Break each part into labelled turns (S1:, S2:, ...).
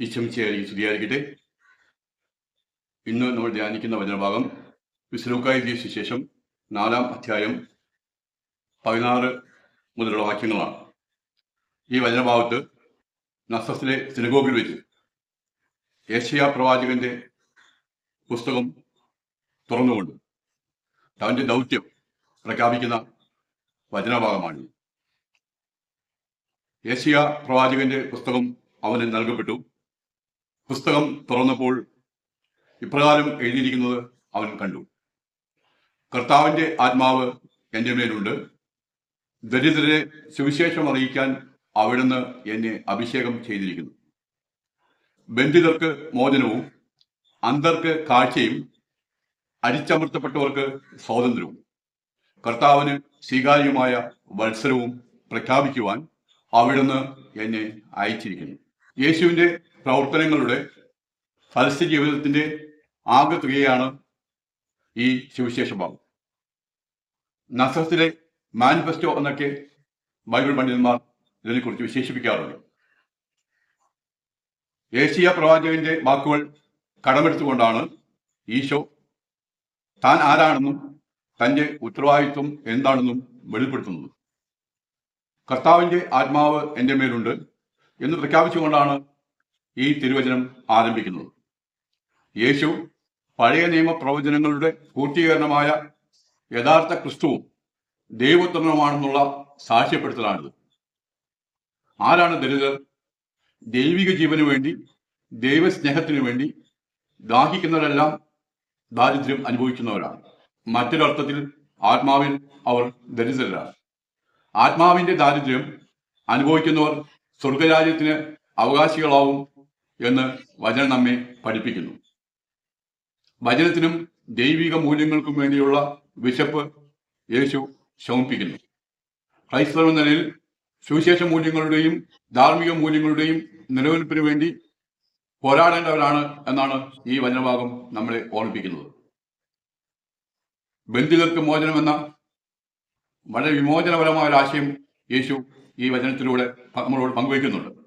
S1: ഈശ്വമിച്ചയായി സ്തുതിയായിരിക്കട്ടെ. ഇന്ന് നമ്മൾ ധ്യാനിക്കുന്ന വചനഭാഗം വിസ്ലൂക്കായ ശേഷം നാലാം അധ്യായം പതിനാറ് മുതലുള്ള വാക്യങ്ങളാണ്. ഈ വചനഭാഗത്ത് നസസിലെ സിനഗോഗിൽ വെച്ച് ഏഷ്യ പ്രവാചകന്റെ പുസ്തകം തുറന്നുകൊണ്ട് അവന്റെ ദൗത്യം പ്രഖ്യാപിക്കുന്ന വചനഭാഗമാണ് ഏഷ്യ പ്രവാചകന്റെ പുസ്തകം അവന് നൽകപ്പെട്ടു. പുസ്തകം തുറന്നപ്പോൾ ഇപ്രകാരം എഴുതിയിരിക്കുന്നത് അവൻ കണ്ടു. കർത്താവിന്റെ ആത്മാവ് എന്റെ മേലുണ്ട്. ദരിദ്രരെ സുവിശേഷം അറിയിക്കാൻ അവിടുന്ന് എന്നെ അഭിഷേകം ചെയ്തിരിക്കുന്നു. ബന്ധിതർക്ക് മോചനവും അന്തർക്ക് കാഴ്ചയും അരിച്ചമർത്തപ്പെട്ടവർക്ക് സ്വാതന്ത്ര്യവും. കർത്താവിന് സ്വീകാര്യമായ മത്സരവും പ്രഖ്യാപിക്കുവാൻ അവിടുന്ന് എന്നെ അയച്ചിരിക്കുന്നു. യേശുവിന്റെ പ്രവർത്തനങ്ങളുടെ പരസ്യ ജീവിതത്തിന്റെ ആകെത്തുകയാണ് ഈ സുവിശേഷ ഭാഗം. മാനിഫെസ്റ്റോ എന്നൊക്കെ ബൈബിൾ പണ്ഡിതന്മാർ ഇതിനെക്കുറിച്ച് വിശേഷിപ്പിക്കാറുണ്ട്. ഏഷ്യ പ്രവാചകന്റെ വാക്കുകൾ കടമെടുത്തുകൊണ്ടാണ് ഈശോ താൻ ആരാണെന്നും തന്റെ ഉത്തരവാദിത്വം എന്താണെന്നും വെളിപ്പെടുത്തുന്നത്. കർത്താവിന്റെ ആത്മാവ് എന്റെ മേലുണ്ട് എന്ന് പ്രഖ്യാപിച്ചുകൊണ്ടാണ് ഈ തിരുവചനം ആരംഭിക്കുന്നത് യേശു പഴയ നിയമ പ്രവചനങ്ങളുടെ പൂർത്തീകരണമായ യഥാർത്ഥ ക്രിസ്തുവും ദൈവത്വമാണെന്നുള്ള സാക്ഷ്യപ്പെടുത്തലാണിത്. ആരാണ് ദരിദ്രർ? ദൈവിക ജീവന് വേണ്ടി ദൈവസ്നേഹത്തിനു വേണ്ടി ദാഹിക്കുന്നവരെല്ലാം ദാരിദ്ര്യം അനുഭവിക്കുന്നവരാണ്. മറ്റൊരർത്ഥത്തിൽ ആത്മാവിൽ അവർ ദരിദ്രരാണ്. ആത്മാവിന്റെ ദാരിദ്ര്യം അനുഭവിക്കുന്നവർ സ്വർഗരാജ്യത്തിന് അവകാശികളാവും എന്ന് വചനം നമ്മെ പഠിപ്പിക്കുന്നു. വചനത്തിനും ദൈവിക മൂല്യങ്ങൾക്കും വേണ്ടിയുള്ള വിശപ്പ് യേശു ശമിപ്പിക്കുന്നു. ക്രൈസ്തവ നിലയിൽ സുവിശേഷ മൂല്യങ്ങളുടെയും ധാർമ്മിക മൂല്യങ്ങളുടെയും നിലനിൽപ്പിന് വേണ്ടി പോരാടേണ്ടവരാണ് എന്നാണ് ഈ വചനഭാഗം നമ്മളെ ഓർമ്മിപ്പിക്കുന്നത്. ബന്ധിതർക്ക് എന്ന വളരെ വിമോചനപരമായ ഒരു ആശയം യേശു ഈ വചനത്തിലൂടെ നമ്മളോട് പങ്കുവയ്ക്കുന്നുണ്ട്.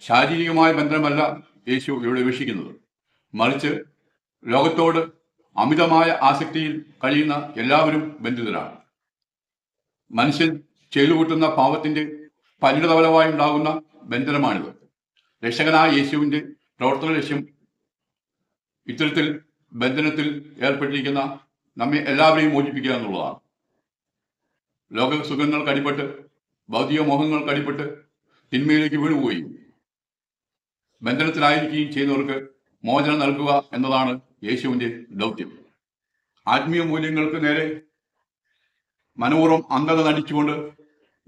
S1: ശാരീരികമായ ബന്ധനമല്ല യേശു ഇവിടെ വീക്ഷിക്കുന്നത് മറിച്ച് ലോകത്തോട് അമിതമായ ആസക്തിയിൽ കഴിയുന്ന എല്ലാവരും ബന്ധിതരാണ്. മനുഷ്യൻ ചെയ്തുകൂട്ടുന്ന പാവത്തിന്റെ പരിണിതഫലമായി ഉണ്ടാകുന്ന ബന്ധനമാണിത്. രക്ഷകനായ യേശുവിന്റെ പ്രവർത്തന ലക്ഷ്യം ഇത്തരത്തിൽ ബന്ധനത്തിൽ ഏർപ്പെട്ടിരിക്കുന്ന നമ്മെ എല്ലാവരെയും മോചിപ്പിക്കുക എന്നുള്ളതാണ്. ലോക സുഖങ്ങൾക്ക് ഭൗതിക മോഹങ്ങൾക്ക് അടിപ്പെട്ട് തിന്മയിലേക്ക് വീണുപോവുകയും ബന്ധനത്തിലായിരിക്കുകയും ചെയ്യുന്നവർക്ക് മോചനം നൽകുക എന്നതാണ് യേശുവിന്റെ ദൗത്യം. ആത്മീയ മൂല്യങ്ങൾക്ക് നേരെ മനോഹരം അന്ധത നടിച്ചുകൊണ്ട്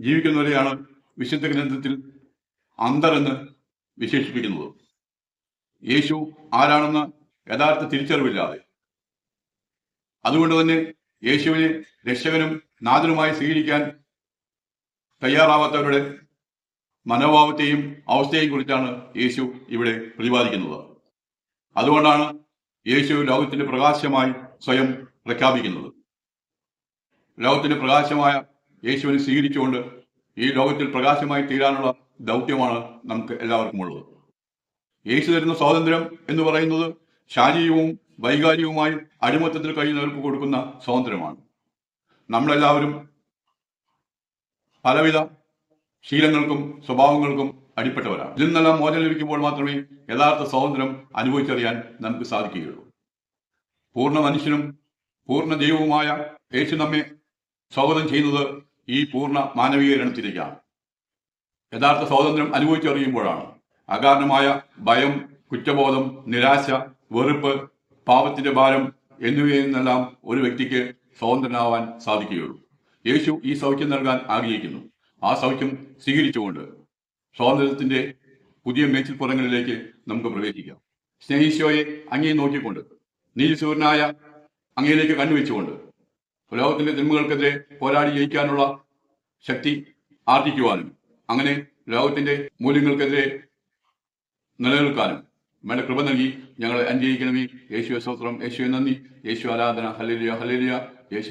S1: ജീവിക്കുന്നവരെയാണ് വിശുദ്ധ ഗ്രന്ഥത്തിൽ അന്തർ എന്ന് വിശേഷിപ്പിക്കുന്നത്. യേശു ആരാണെന്ന് യഥാർത്ഥ തിരിച്ചറിവില്ലാതെ. അതുകൊണ്ട് തന്നെ യേശുവിനെ രക്ഷകനും നാഥനുമായി സ്വീകരിക്കാൻ തയ്യാറാവാത്തവരുടെ മനോഭാവത്തെയും അവസ്ഥയെയും കുറിച്ചാണ് യേശു ഇവിടെ പ്രതിപാദിക്കുന്നത്. അതുകൊണ്ടാണ് യേശു ലോകത്തിന്റെ പ്രകാശമായി സ്വയം പ്രഖ്യാപിക്കുന്നത്. ലോകത്തിന്റെ പ്രകാശമായ യേശുവിനെ സ്വീകരിച്ചുകൊണ്ട് ഈ ലോകത്തിൽ പ്രകാശമായി തീരാനുള്ള ദൗത്യമാണ് നമുക്ക് എല്ലാവർക്കും ഉള്ളത്. യേശു തരുന്ന സ്വാതന്ത്ര്യം എന്ന് പറയുന്നത് ശാരീരികവും വൈകാരികവുമായി അടിമത്തത്തിൽ കഴിയുന്നവർക്ക് കൊടുക്കുന്ന സ്വാതന്ത്ര്യമാണ്. നമ്മളെല്ലാവരും പലവിധ ശീലങ്ങൾക്കും സ്വഭാവങ്ങൾക്കും അടിപ്പെട്ടവരാണ്. ഇതിൽ നിന്നെല്ലാം മോചനം ലഭിക്കുമ്പോൾ മാത്രമേ യഥാർത്ഥ സ്വാതന്ത്ര്യം അനുഭവിച്ചറിയാൻ നമുക്ക് സാധിക്കുകയുള്ളൂ. പൂർണ മനുഷ്യനും പൂർണ ദൈവവുമായ യേശു നമ്മെ സ്വാഗതം ചെയ്യുന്നത് ഈ പൂർണ മാനവീകരണത്തിലേക്കാണ് യഥാർത്ഥ സ്വാതന്ത്ര്യം അനുഭവിച്ചറിയുമ്പോഴാണ് അകാരണമായ ഭയം കുറ്റബോധം നിരാശ വെറുപ്പ് പാപത്തിന്റെ ഭാരം എന്നിവയിൽ നിന്നെല്ലാം ഒരു വ്യക്തിക്ക് സ്വതന്ത്രനാവാൻ സാധിക്കുകയുള്ളൂ. യേശു ഈ സൗഖ്യം നൽകാൻ ആഗ്രഹിക്കുന്നു. ആ സൗഖ്യം സ്വീകരിച്ചുകൊണ്ട് സ്വാതന്ത്ര്യത്തിന്റെ പുതിയ മേച്ചിൽപ്പുറങ്ങളിലേക്ക് നമുക്ക് പ്രവേശിക്കാം. സ്നേഹിശോയെ അങ്ങേ നോക്കിക്കൊണ്ട് നീതിസൂരനായ അങ്ങയിലേക്ക് കണ്ണുവെച്ചുകൊണ്ട് ലോകത്തിന്റെ തിന്മകൾക്കെതിരെ പോരാടി ജയിക്കാനുള്ള ശക്തി ആർജിക്കുവാനും അങ്ങനെ ലോകത്തിന്റെ മൂല്യങ്ങൾക്കെതിരെ നിലനിൽക്കാനും വേണ്ട കൃപ നൽകി ഞങ്ങളെ അനുഗ്രഹിക്കണമേ. യേശു സ്തോത്രം. യേശു നന്ദി. യേശു ആരാധന. ഹലേലിയ ഹലേലിയ യേശു